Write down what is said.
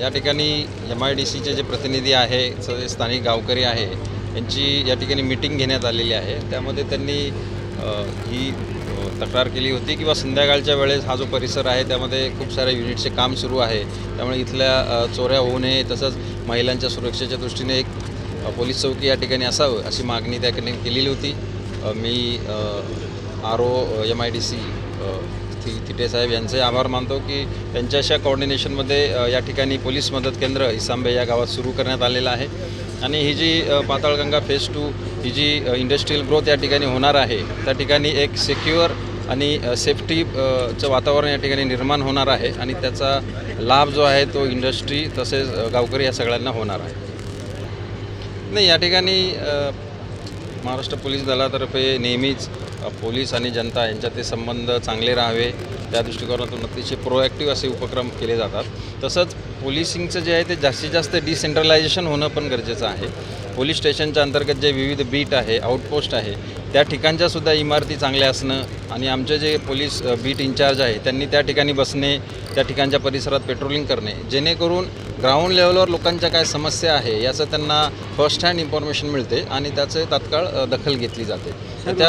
या ठिकाणी M I D सीचे जे प्रतिनिधी आहे जे स्थानिक गावकरी आहे यांची या ठिकाणी मिटिंग घेण्यात आलेली आहे. त्यामध्ये त्यांनी ही तक्रार केली होती किंवा संध्याकाळच्या वेळेस हा जो परिसर आहे त्यामध्ये खूप साऱ्या युनिटचे काम सुरू आहे. त्यामुळे इथल्या चोऱ्या होऊ नये तसंच महिलांच्या सुरक्षेच्या दृष्टीने एक पोलीस चौकी या ठिकाणी असावं अशी मागणी त्या ठिकाणी केलेली होती. मी R O M I D C थि साहेब यांचे आभार मानतो की त्यांच्याशा अशा कॉर्डिनेशनमध्ये या ठिकाणी पोलीस मदत केंद्र इसांबे या गावात सुरू करण्यात आलेलं आहे. आणि ही जी पाताळगंगा फेज टू ही जी इंडस्ट्रीयल ग्रोथ या ठिकाणी होणार आहे त्या ठिकाणी एक सेक्युअर आणि सेफ्टी चं वातावरण या ठिकाणी निर्माण होणार आहे आणि त्याचा लाभ जो आहे तो इंडस्ट्री तसेच गावकरी या सगळ्यांना होणार आहे. नाही या ठिकाणी महाराष्ट्र पोलीस दलातर्फे नेहमीच पोलीस आणि जनता यांच्यातले संबंध चांगले राहावे त्या दृष्टिकोनातून अतिशय प्रोॲक्टिव्ह असे उपक्रम केले जातात. तसंच पोलिसिंगचं जे आहे ते जास्तीत जास्त डिसेंट्रलायझेशन होणं पण गरजेचं आहे. पोलीस स्टेशनच्या अंतर्गत जे विविध बीट आहे आउटपोस्ट आहे त्या ठिकाणच्या सुद्धा इमारती चांगल्या असणं आणि आमचे जे पोलीस बीट इन्चार्ज आहे त्यांनी त्या ठिकाणी बसणे त्या ठिकाणच्या परिसरात पेट्रोलिंग करणे जेणेकरून ग्राउंड लेवलवर लोकांच्या काय समस्या आहे याचं त्यांना फर्स्ट हँड इन्फॉर्मेशन मिळते आणि त्याचे तात्काळ दखल घेतली जाते. त्या